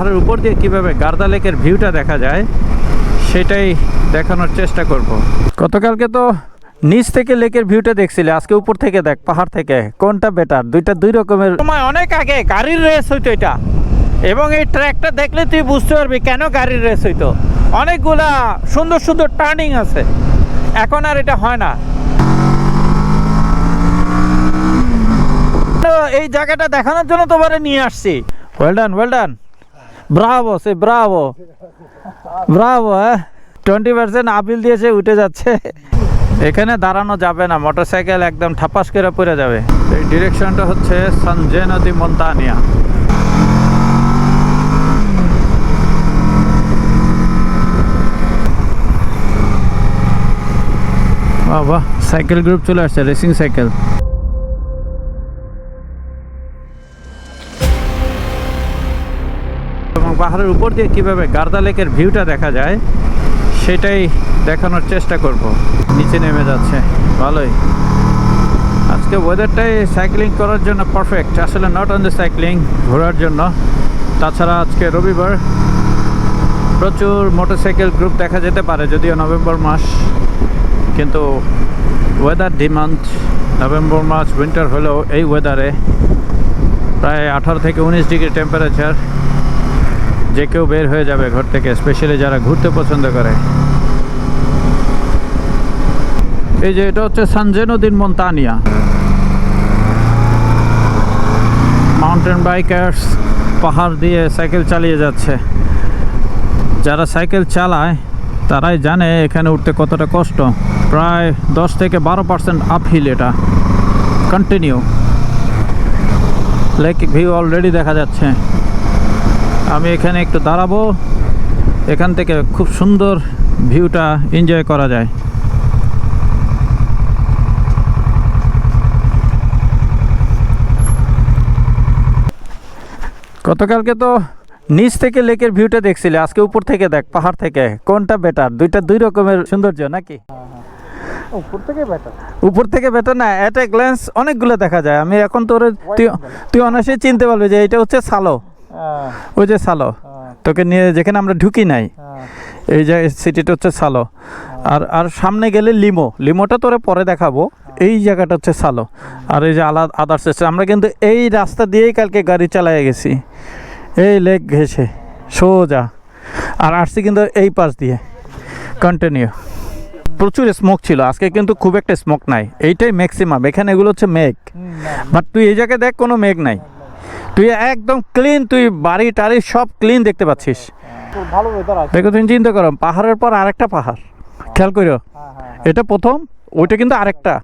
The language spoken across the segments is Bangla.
পাহাড়ের উপর দিয়ে কীভাবে গার্দা লেকের ভিউটা দেখা যায়, সেটাই দেখানোর চেষ্টা করব। গতকালকে তো নিচ থেকে লেকের ভিউটা দেখছিলে, আজকে উপর থেকে দেখ, পাহাড় থেকে। কোনটা বেটার দুইটা দুই রকমের সময় অনেক আগে গাড়ির রেস হইতো এটা। এবং এই ট্র্যাকটা দেখলে তুই বুঝতে পারবি কেন গাড়ির রেস হইতো। অনেকগুলা সুন্দর সুন্দর টার্নিং আছে। এখন আর এটা হয় না। এই জায়গাটা দেখানোর জন্য তোমারে নিয়ে আসছি। Well done well done bravo, say bravo. Bravo হ্যাঁ? টোয়েন্টি পার্সেন্ট আপিল দিয়েছে উঠে যাচ্ছে। এখানে দাঁড়ানো যাবে না মোটরসাইকেল একদম ঠাপাস করে পড়ে যাবে। এই ডিরেকশনটা হচ্ছে সঞ্জয় নদী, মন্তানিয়া। বাহ সাইকেল গ্রুপ চলে আসছে রেসিং সাইকেল পাহাড়ের উপর দিয়ে কীভাবে গার্দা লেকের ভিউটা দেখা যায়, সেটাই দেখানোর চেষ্টা করব। নিচে নেমে যাচ্ছে। ভালোই। আজকে ওয়েদারটাই সাইক্লিং করার জন্য পারফেক্ট আসলে নট অন দ্য সাইক্লিং ঘোরার জন্য। তাছাড়া আজকে রবিবার প্রচুর মোটরসাইকেল গ্রুপ দেখা যেতে পারে, যদিও নভেম্বর মাস। কিন্তু ওয়েদার ডিমান্ড নভেম্বর মাস উইন্টার হলেও এই ওয়েদারে প্রায় আঠারো থেকে উনিশ ডিগ্রি টেম্পারেচার যে কেউ বের হয়ে যাবে ঘর থেকে স্পেশালি যারা ঘুরতে পছন্দ করে। এই যে এটা হচ্ছে সানজেনুদ্দিন মন্তানিয়া। মাউন্টেন বাইকার্স পাহাড় দিয়ে সাইকেল চালিয়ে যাচ্ছে। যারা সাইকেল চালায়, তারাই জানে এখানে উঠতে কতটা কষ্ট। প্রায় দশ থেকে বারো পার্সেন্ট আপহিল এটা। কন্টিনিউ লেক ভিউ অলরেডি দেখা যাচ্ছে। আমি এখানে একটু দাঁড়াবো। এখান থেকে খুব সুন্দর ভিউটা এনজয় করা যায়। গতকালকে তো নিচ থেকে লেকের ভিউটা দেখছিলে আজকে উপর থেকে দেখ পাহাড় থেকে। কোনটা বেটার দুইটা দুই রকমের সৌন্দর্য নাকি? উপর থেকে বেটার উপর থেকে বেটার না এট গ্ল্যান্স অনেকগুলো দেখা যায়। আমি এখন তোর তুই তুই অনায়াসে চিনতে পারবি যে এটা হচ্ছে সালো। ওই যে সালো। তোকে নিয়ে যেখানে আমরা ঢুকি নাই এই যে সিটিটা হচ্ছে সালো। আর আর সামনে গেলে লিমো। লিমোটা তোরে পরে দেখাবো। এই জায়গাটা হচ্ছে সালো। আর এই যে আলাদা আদার্স আমরা কিন্তু এই রাস্তা দিয়েই কালকে গাড়ি চালায় গেছি। এই লেক ঘেসে সোজা। আর আসছি কিন্তু এই পাশ দিয়ে। কন্টিনিউ প্রচুর স্মোক ছিল। আজকে কিন্তু খুব একটা স্মোক নাই। এইটাই ম্যাক্সিমাম এখানে এগুলো হচ্ছে মেঘ। বাট তুই এই জায়গায় দেখ কোনো মেঘ নাই। তুই একদম ক্লিন তুই বাড়ি টাড়ি সব ক্লিন দেখতে পাচ্ছিস। ভালো ওয়েদার আছে। দেখো তুমি চিন্তা করো পাহাড়ের পর আরেকটা পাহাড়। খেয়াল করো হ্যাঁ হ্যাঁ এটা প্রথম ওইটা কিন্তু আরেকটা।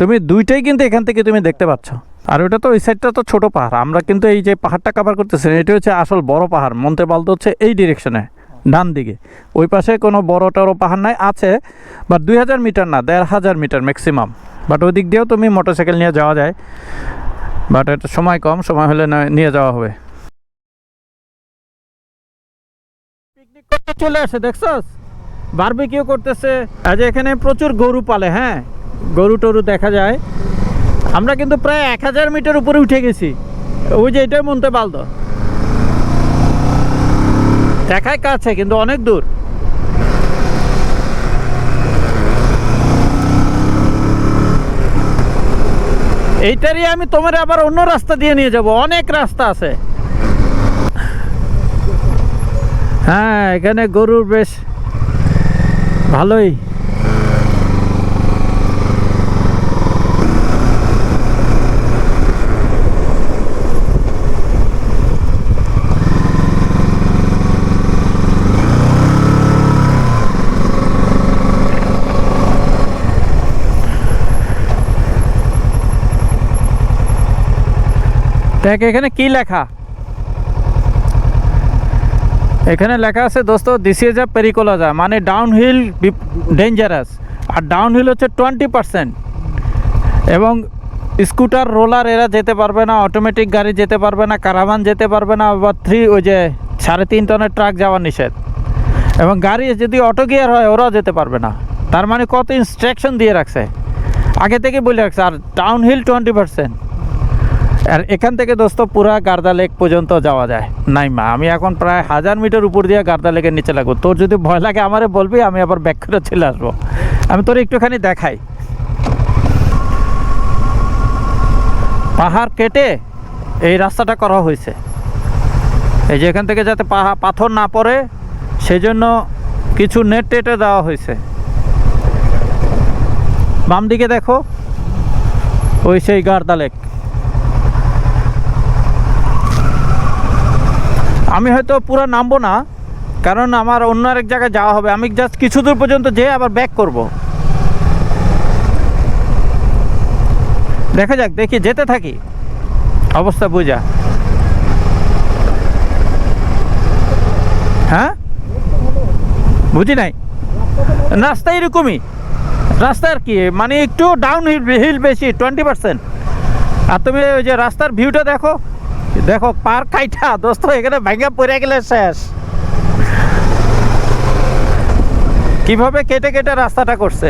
তুমি দুইটাই কিন্তু এখান থেকে তুমি দেখতে পাচ্ছ। আর ওটা তো ওই সাইডটা তো ছোট পাহাড়। আমরা কিন্তু এই যে পাহাড়টা কাভার করতেছি না, এটা হচ্ছে আসল বড় পাহাড়। মন্তে বালতো হচ্ছে এই ডিরেকশনে ডান দিকে। ওই পাশে কোনো বড় টড়ো পাহাড় নাই আছে বাট দুই হাজার মিটার না দেড় হাজার মিটার ম্যাক্সিমাম বাট ওই দিক দিয়েও তুমি মোটরসাইকেল নিয়ে যাওয়া যায়। বাট এটা সময় কম, সময় হলে নিয়ে যাওয়া হবে। পিকনিক করতে চলে আসে, দেখছস? বারবিকিউ করতেছে। আজ এখানে প্রচুর গরু পালে হ্যাঁ? গরু টরু দেখা যায়। আমরা কিন্তু প্রায় এক হাজার মিটার উপরে উঠে গেছি। ওই যে এটাই মনতে পালতো দেখায় কাছে, কিন্তু অনেক দূর। এইটারই আমি তোমার আবার অন্য রাস্তা দিয়ে নিয়ে যাব। অনেক রাস্তা আছে। হ্যাঁ এখানে গরুর বেশ ভালোই। দেখ, এখানে কি লেখা? এখানে লেখা আছে, দোস্ত দিস ইজ আ পেরিকোলজা মানে ডাউন হিল ডেঞ্জারাস আর ডাউন হিল হচ্ছে টোয়েন্টি পার্সেন্ট এবং স্কুটার রোলার এরা যেতে পারবে না অটোমেটিক গাড়ি যেতে পারবে না কারাভান যেতে পারবে না, বা থ্রি ওই যে সাড়ে তিন টনের ট্রাক যাওয়া নিষেধ, এবং গাড়ি যদি অটো গিয়ার হয়, ওরাও যেতে পারবে না, তার মানে কত ইনস্ট্রাকশন দিয়ে রাখছে, আগে থেকে বলে রাখছে, আর ডাউন হিল টোয়েন্টি পার্সেন্ট আর এখান থেকে দোস্ত পুরা গার্দা লেক পর্যন্ত যাওয়া যায়। নাই মা, আমি এখন প্রায় হাজার মিটার উপর দিয়ে গার্দা লেকের নিচে লাগবো। তোর যদি ভয় লাগে, আমারে বলবি, আমি আবার ব্যাক করে চলে আসব। আমি তোর একটুখানি দেখাই। পাহাড় কেটে এই রাস্তাটা করা হয়েছে। এই যে এখান থেকে যাতে পাহা, পাথর না পড়ে সেই জন্য কিছু নেট টেটে দেওয়া হয়েছে। বাম দিকে দেখো, ওই সেই গার্দা লেক। আমি হয়তো পুরো নামবো না, কারণ আমার অন্য আরেক জায়গায় যাওয়া হবে। আমি জাস্ট কিছু দূর পর্যন্ত যেয়ে আবার ব্যাক করব। দেখা যাক, দেখি, যেতে থাকি। অবস্থা বুঝা। হ্যাঁ? বুঝি নাই? রাস্তা এরকমই। রাস্তা আর কি? মানে একটু ডাউন হিল বেশি টোয়েন্টি পার্সেন্ট আর তুমি ওই যে রাস্তার ভিউটা দেখো দেখো, পার কাইটা দোস্ত, এখানে ভেঙে পড়ে গেলে শেষ। কীভাবে কেটে কেটে রাস্তাটা করছে?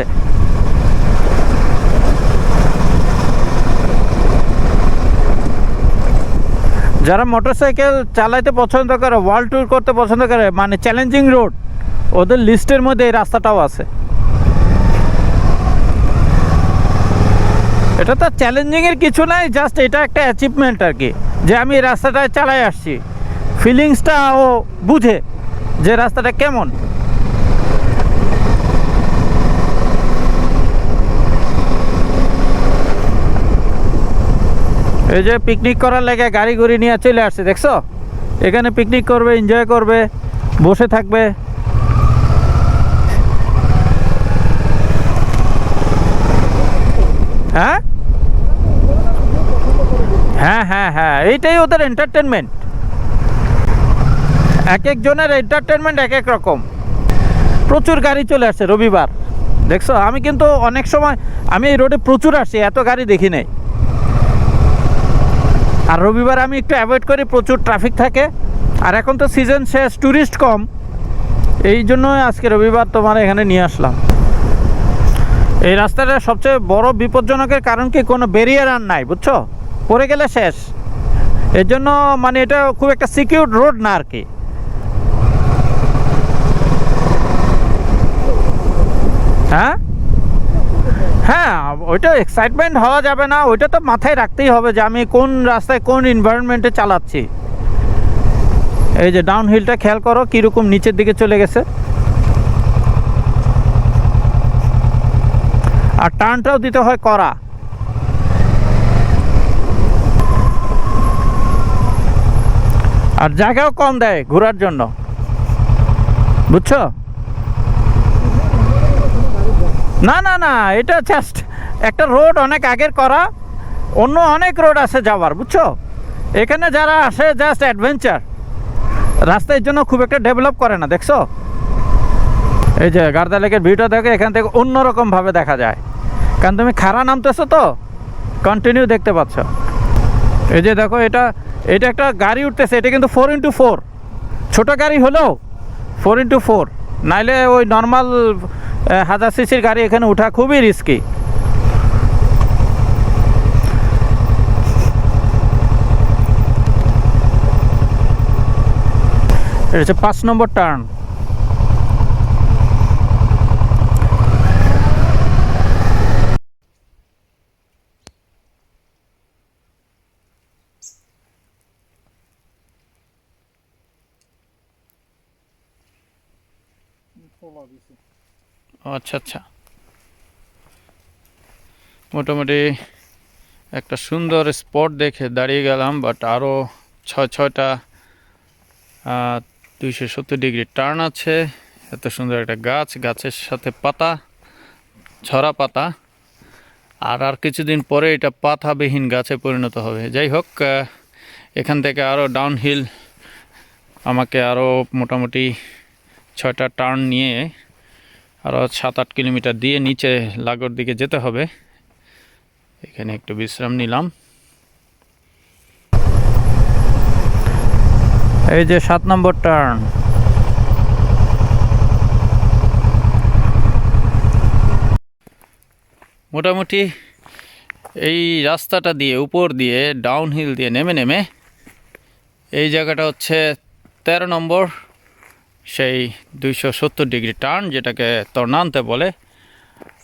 যারা মোটরসাইকেল চালাইতে পছন্দ করে, ওয়ার্ল্ড ট্যুর করতে পছন্দ করে মানে চ্যালেঞ্জিং রোড ওদের লিস্টের মধ্যে এই রাস্তাটাও আছে। এটা তো চ্যালেঞ্জিংয়ের কিছু নাই জাস্ট এটা একটা অ্যাচিভমেন্ট আর কি যে আমি রাস্তাটায় চালাই আসছি। ফিলিংসটা ও বুঝে যে রাস্তাটা কেমন। এই যে পিকনিক করার লেগে গাড়ি গুড়ি নিয়ে চলে আসছে, দেখছ? এখানে পিকনিক করবে এনজয় করবে, বসে থাকবে। হ্যাঁ? হ্যাঁ হ্যাঁ এইটাই ওদের এন্টারটেনমেন্ট এক একজনের এন্টারটেনমেন্ট এক এক রকম। প্রচুর গাড়ি চলে আসছে রবিবার। দেখছ, আমি কিন্তু অনেক সময়, আমি এই রোডে প্রচুর আসছি এত গাড়ি দেখি নাই। আর রবিবার আমি একটু অ্যাভয়েড করি, প্রচুর ট্রাফিক থাকে। আর এখন তো সিজন শেষ ট্যুরিস্ট কম। এই জন্য আজকে রবিবার তোমার এখানে নিয়ে আসলাম। এই রাস্তাটা সবচেয়ে বড় বিপজ্জনকের কারণ কি, কোনো ব্যারিয়ার আর নাই, বুঝছ? পড়ে গেলে শেষ। এর জন্য মানে এটা খুব একটা সিকিউর রোড না আর কি। হ্যাঁ? হ্যাঁ ওইটা এক্সাইটমেন্ট হওয়া যাবে না, ওইটা তো মাথায় রাখতেই হবে যে আমি কোন রাস্তায় কোন এনভায়রনমেন্টে চালাচ্ছি। এই যে ডাউন হিলটা খেয়াল করো কীরকম নিচের দিকে চলে গেছে। আর টার্নটাও দিতে হয় করা আর জায়গাও কম দেয় ঘোরার জন্য। বুঝছ? না না না, এটা জাস্ট একটা রোড অনেক আগের করা, অন্য অনেক রোড আছে যাওয়ার, বুঝছ? এখানে যারা আসে জাস্ট অ্যাডভেঞ্চার রাস্তার জন্য খুব একটা ডেভেলপ করে না, দেখছ? এই যে গার্দা লেকের ভিউটা দেখো এখান থেকে অন্যরকমভাবে দেখা যায়। কারণ তুমি খাড়া নামতেছো তো কন্টিনিউ দেখতে পাচ্ছ। এই যে দেখো, এটা এটা একটা গাড়ি উঠতেছে, এটা কিন্তু ফোর ইন্টু ফোর ছোটো গাড়ি হলেও ফোর ইন্টু ফোর নাইলে ওই নর্মাল হাজার সিসির গাড়ি এখানে ওঠা খুবই রিস্কি এটা হচ্ছে পাঁচ নম্বর টার্ন ও আচ্ছা আচ্ছা। মোটামুটি একটা সুন্দর স্পট দেখে দাঁড়িয়ে গেলাম বাট আরও ছয়, ছয়টা দুইশো সত্তর ডিগ্রি টার্ন আছে। এত সুন্দর একটা গাছ, গাছের সাথে পাতা, ঝরা পাতা। আর আর কিছুদিন পরে এটা পাতাবিহীন গাছে পরিণত হবে। যাই হোক এখান থেকে আরও ডাউনহিল আমাকে আরও মোটামুটি ছয়টা টার্ন নিয়ে আরও সাত আট কিলোমিটার দিয়ে নিচে লাগোর দিকে যেতে হবে। এখানে একটু বিশ্রাম নিলাম। এই যে সাত নম্বর টার্ন। মোটামুটি এই রাস্তাটা দিয়ে, উপর দিয়ে ডাউনহিল দিয়ে নেমে নেমে এই জায়গাটা হচ্ছে তেরো নম্বর সেই দুইশো সত্তর ডিগ্রি টার্ন, যেটাকে তর্নান্তে বলে।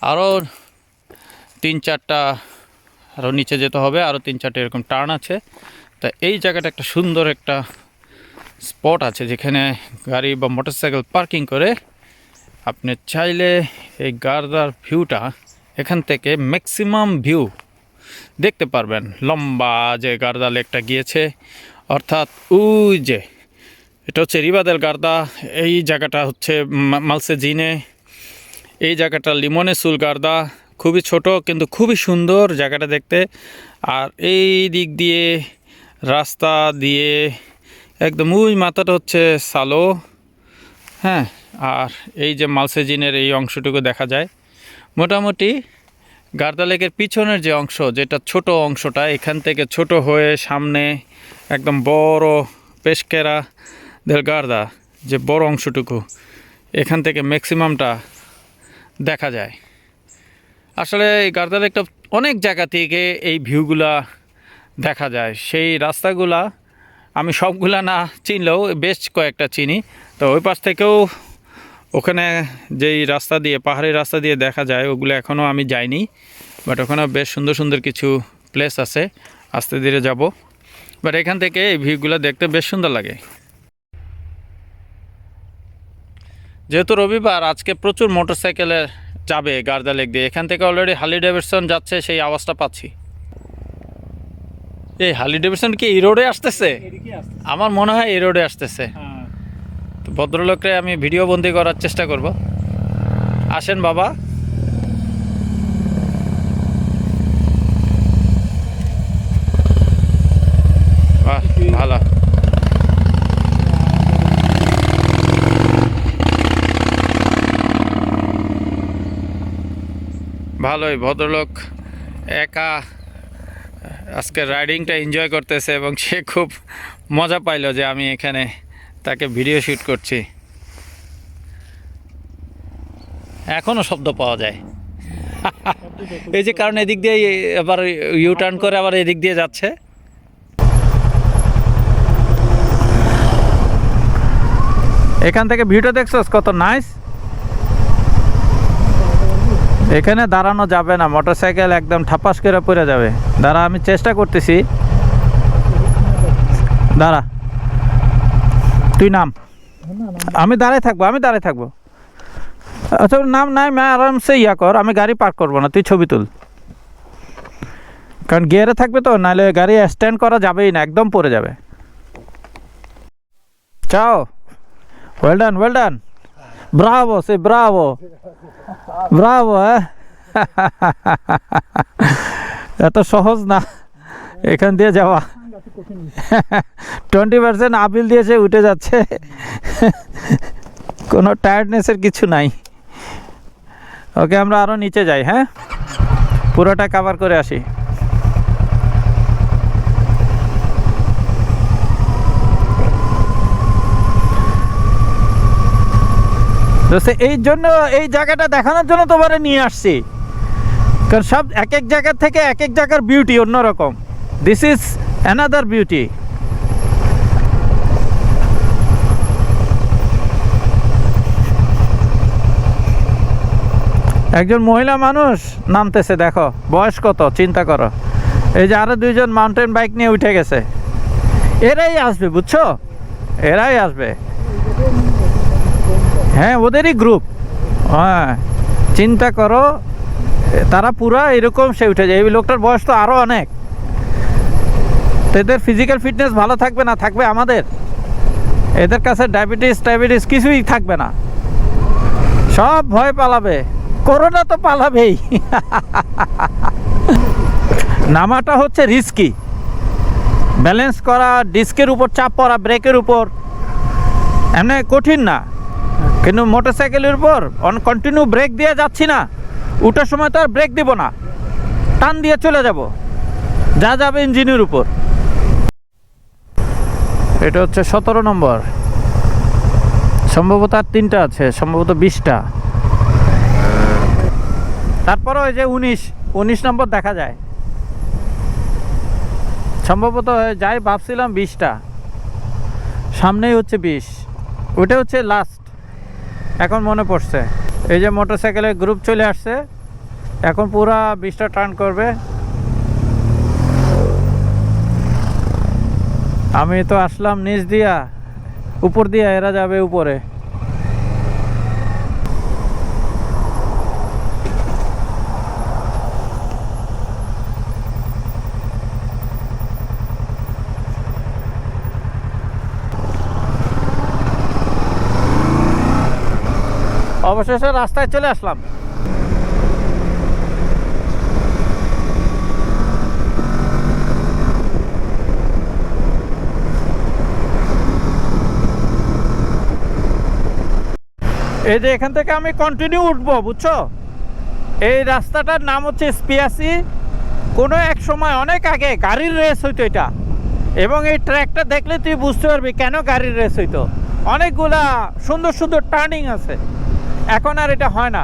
আরও তিন চারটা, আরও নিচে যেতে হবে, আরও তিন চারটে এরকম টার্ন আছে। তা এই জায়গাটা একটা সুন্দর একটা স্পট আছে, যেখানে গাড়ি বা মোটরসাইকেল পার্কিং করে আপনি চাইলে এই গার্দার ভিউটা এখান থেকে ম্যাক্সিমাম ভিউ দেখতে পারবেন। লম্বা যে গার্দা লেকটা গিয়েছে, অর্থাৎ ওই যে এটা হচ্ছে রিবাদেল গার্দা। এই জায়গাটা হচ্ছে মালসে জিনে এই জায়গাটা লিমনে সুল গার্দা। খুবই ছোট, কিন্তু খুবই সুন্দর জায়গাটা দেখতে। আর এই দিক দিয়ে, রাস্তা দিয়ে, একদম ওই মাথাটা হচ্ছে সালো। হ্যাঁ আর এই যে মালসেজিনের এই অংশটুকু দেখা যায়। মোটামুটি গার্দা লেকের পিছনের যে অংশ, যেটা ছোট অংশটা, এখান থেকে ছোট হয়ে সামনে একদম বড়, পেশকেরা দেল গার্দা যে বড় অংশটুকু, এখান থেকে ম্যাক্সিমামটা দেখা যায়। আসলে এই গার্দার একটা অনেক জায়গা থেকে এই ভিউগুলা দেখা যায়। সেই রাস্তাগুলা আমি সবগুলা না চিনলেও বেশ কয়েকটা চিনি। তো ওই পাশ থেকেও ওখানে যেই রাস্তা দিয়ে, পাহাড়ি রাস্তা দিয়ে দেখা যায়, ওগুলো এখনও আমি যাইনি। বাট ওখানে বেশ সুন্দর সুন্দর কিছু প্লেস আছে। আস্তে ধীরে যাব। বাট এখান থেকে এই ভিউগুলো দেখতে বেশ সুন্দর লাগে। যেহেতু রবিবার আজকে প্রচুর মোটরসাইকেলের যাবে গার্দা লেক দিয়ে। এখান থেকে অলরেডি হালি ডেভিডসন যাচ্ছে সেই আওয়াজটা পাচ্ছি। এই হালি ডেভিডসন কি এই রোডে আসতেছে? আমার মনে হয় এই রোডে আসতেছে। হ্যাঁ। তো ভদ্রলোককে আমি ভিডিও বন্দি করার চেষ্টা করব। আসেন বাবা বাহ ভালো ভালোই, ভদ্রলোক একা আজকে রাইডিংটা এনজয় করতেছে এবং সে খুব মজা পাইলো যে আমি এখানে তাকে ভিডিও শ্যুট করছি। এখনও শব্দ পাওয়া যায়। এই যে কারণ এদিক দিয়ে আবার ইউ টার্ন করে আবার এদিক দিয়ে যাচ্ছে। এখান থেকে ভিডিও দেখছস, কত নাইস এখানে দাঁড়ানো যাবে না, মোটরসাইকেল একদম ঠাপাস করে পড়ে যাবে। দাঁড়া, আমি চেষ্টা করতেছি। দাঁড়া। তুই নাম? আমি দাঁড়ায় থাকব, আমি দাঁড়ায় থাকব। আচ্ছা নাম নাই, মা, আরামসে ইয়া কর, আমি গাড়ি পার্ক করব না, তুই ছবি তুল। কারণ গিয়ারে থাকবে তো, নাহলে গাড়ি স্ট্যান্ড করা যাবেই না, একদম পড়ে যাবে। চাও। Well done well done bravo say bravo bravo হ্যাঁ এত সহজ না। এখান দিয়ে যাওয়া। টোয়েন্টি পার্সেন্ট আপিল দিয়েছে উঠে যাচ্ছে। কোনো টায়ার্ডনেসের কিছু নাই। ওকে আমরা আরও নিচে যাই হ্যাঁ? পুরোটা কাভার করে আসি। তো সে এই জন্য, এই জায়গাটা দেখানোর জন্য তোমারে নিয়ে আসছি। কারণ সব এক এক জায়গা থেকে এক এক জায়গার বিউটি অন্যরকম। দিস ইজ অ্যানাদার বিউটি একজন মহিলা মানুষ নামতেছে, দেখো, বয়স কত, চিন্তা করো। এই যে আরও দুইজন মাউন্টেন বাইক নিয়ে উঠে গেছে। এরাই আসবে, বুঝছ? এরাই আসবে। হ্যাঁ ওদেরই গ্রুপ হ্যাঁ চিন্তা করো, তারা পুরা এরকম সে উঠে যায়। এই লোকটার বয়স তো আরও অনেক। এদের ফিজিক্যাল ফিটনেস ভালো থাকবে না? থাকবে আমাদের। এদের কাছে ডায়াবেটিস ডায়াবেটিস কিছুই থাকবে না। সব ভয় পালাবে। করোনা তো পালাবেই। নামাটা হচ্ছে রিস্কি ব্যালেন্স করা ডিস্কের উপর চাপ পড়া ব্রেকের উপর। এমনি কঠিন না। কিন্তু মোটরসাইকেলের উপর অন কন্টিনিউ ব্রেক দিয়ে যাচ্ছি না। উঠার সময় তো আর ব্রেক দিব না। টান দিয়ে চলে যাব। যা যাবে ইঞ্জিনের উপর। এটা হচ্ছে সতেরো নম্বর। সম্ভবত আর তিনটা আছে, সম্ভবত বিশটা। তারপরে ওই যে উনিশ উনিশ নম্বর দেখা যায়। সম্ভবত যাই ভাবছিলাম বিশটা। সামনেই হচ্ছে বিশ। ওটা হচ্ছে লাস্ট এখন মনে পড়ছে। এই যে মোটরসাইকেলের গ্রুপ চলে আসছে, এখন পুরা বিশটা টার্ন করবে। আমি তো আসলাম নিচ দিয়া, উপর দিয়া, এরা যাবে উপরে। অবশেষে রাস্তায় চলে আসলাম। এই যে এখান থেকে আমি কন্টিনিউ উঠবো, বুঝছ? এই রাস্তাটার নাম হচ্ছে স্পিয়াসি কোনো এক সময় অনেক আগে গাড়ির রেস হইতো এটা। এবং এই ট্র্যাকটা দেখলে তুই বুঝতে পারবি কেন গাড়ির রেস হইতো। অনেকগুলা সুন্দর সুন্দর টার্নিং আছে। এখন আর এটা হয় না।